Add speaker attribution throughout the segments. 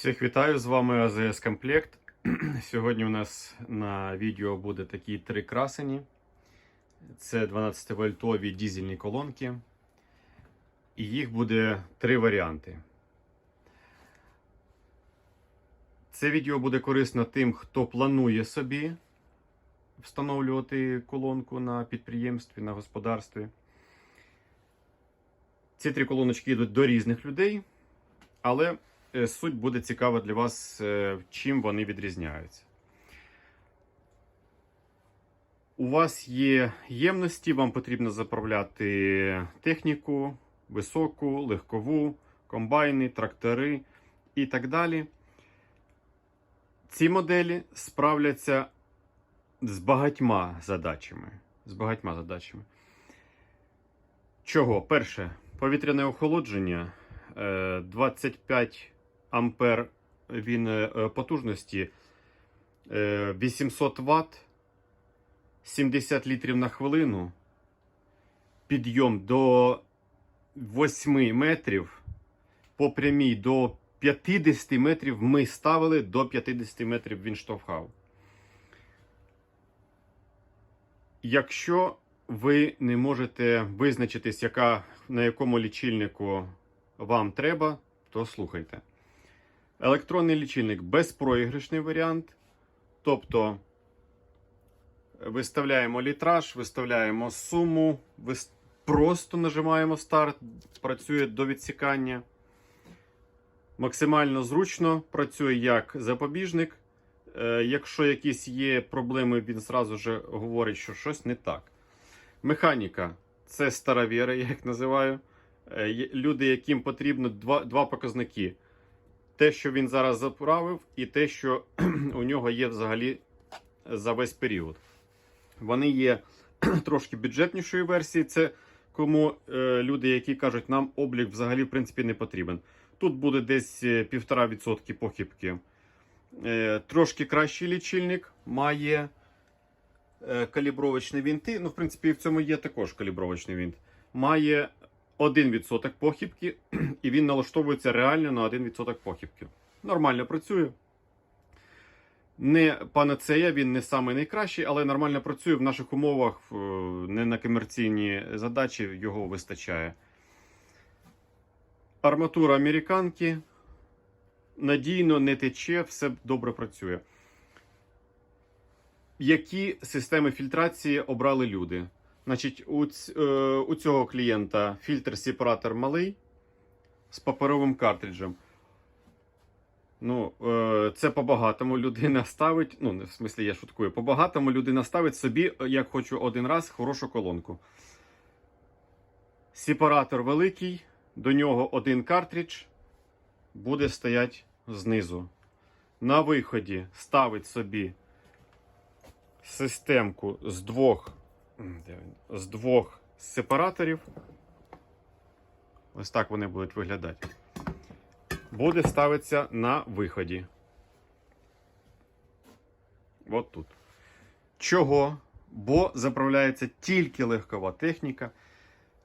Speaker 1: Всіх вітаю, з вами АЗС Комплект. Сьогодні у нас на відео буде такі три красені. Це 12-вольтові дізельні колонки. І їх буде три варіанти. Це відео буде корисно тим, хто планує собі встановлювати колонку на підприємстві, на господарстві. Ці три колоночки йдуть до різних людей, але суть буде цікава для вас, е, чим вони відрізняються. У вас є ємності, вам потрібно заправляти техніку, високу, легкову, комбайни, трактори і так далі. Ці моделі справляться з багатьма задачами. З багатьма задачами. Чого? Перше, повітряне охолодження. Е, 25 ампер він е, потужності, е, 800 Вт, 70 літрів на хвилину, підйом до 8 метрів, по прямій до 50 метрів ми ставили, до 50 метрів він штовхав. Якщо ви не можете визначитись, яка, на якому лічильнику вам треба, то слухайте. Електронний лічильник безпроіграшний варіант. Тобто виставляємо літраж, виставляємо суму, просто нажимаємо старт, працює до відсікання. Максимально зручно працює як запобіжник. Е, Якщо якісь є проблеми, він зразу ж говорить, що щось не так. Механіка це старовіри, я їх називаю. Е, Люди, яким потрібно два, два показники: те, що він зараз заправив, і те, що у нього є взагалі за весь період. Вони є трошки бюджетнішої версії. Це кому е, люди, які кажуть, нам облік взагалі в принципі не потрібен. Тут буде десь е, 1,5% похибки. Е, трошки кращий лічильник має е, калібровочні вінти. Ну, в принципі, в цьому є також калібровочний вінт. Має 1% похибки, і він налаштовується реально на 1% похибки. Нормально працює. Не панацея, він не самий найкращий, але нормально працює в наших умовах, е, не на комерційні задачі його вистачає. Арматура американки. Надійно не тече, все добре працює. Які системи фільтрації обрали люди? Значить, у, ць- е, у цього клієнта фільтр-сепаратор малий з паперовим картриджем. Ну, е, це по-багатому людина ставить. Ну, в смислі, я шуткую. По-багатому людина ставить собі, е, як хочу один раз, хорошу колонку. Сепаратор великий, до нього один картридж буде стояти знизу. На виході ставить собі системку з двох? З двох сепараторів. Ось так вони будуть виглядати. Буде ставитися на виході. От тут. Чого? Бо заправляється тільки легкова техніка,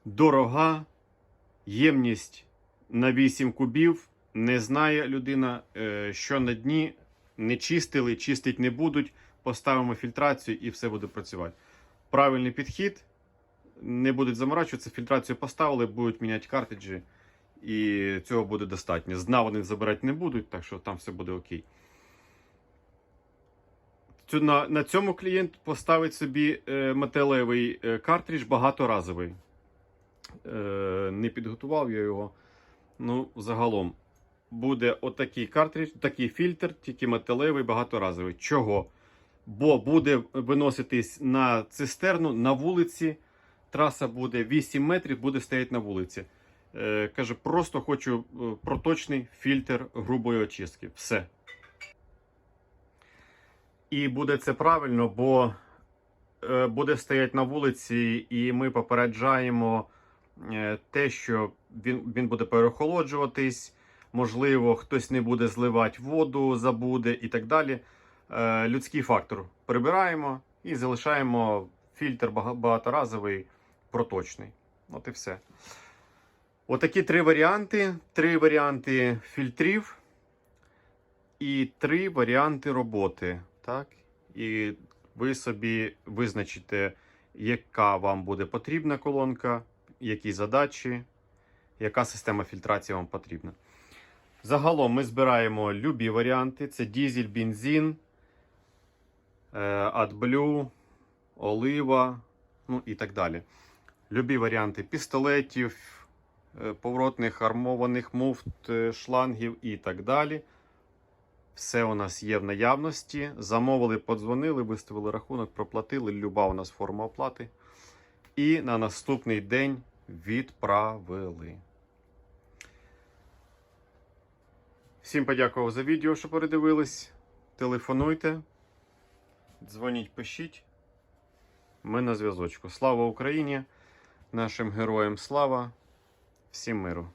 Speaker 1: дорога, ємність на 8 кубів. Не знає людина, е, що на дні не чистили, чистить не будуть. Поставимо фільтрацію і все буде працювати. Правильний підхід. Не будуть заморачуватися, фільтрацію поставили, будуть міняти картриджі, і цього буде достатньо. З вони забирати не будуть, так що там все буде окей. На, на цьому клієнт поставить собі е, металевий е, картридж багаторазовий. Е, не підготував я його. Ну, загалом буде отакий картридж, такий фільтр, тільки металевий, багаторазовий. Чого? Бо буде виноситись на цистерну на вулиці. Траса буде 8 метрів, буде стояти на вулиці. Е, каже, просто хочу е, проточний фільтр грубої очистки. Все. І буде це правильно, бо е, буде стояти на вулиці, і ми попереджаємо е, те, що він, він буде переохолоджуватись, можливо, хтось не буде зливати воду, забуде і так далі. Е, людський фактор прибираємо і залишаємо фільтр багаторазовий проточний. От і все. Отакі три варіанти. Три варіанти фільтрів. і три варіанти роботи. Так? І ви собі визначите, яка вам буде потрібна колонка, які задачі, яка система фільтрації вам потрібна. Загалом ми збираємо любі варіанти: це дізель, бензин, AdBlue, олива, ну і так далі. Любі варіанти пістолетів, е, поворотних армованих муфт, е, шлангів і так далі. Все у нас є в наявності. Замовили, подзвонили, виставили рахунок, проплатили. Люба у нас форма оплати. І на наступний день відправили. Всім подякував за відео, що передивились. Телефонуйте, дзвоніть, пишіть. Ми на зв'язочку. Слава Україні! Нашим героям слава! Всім миру!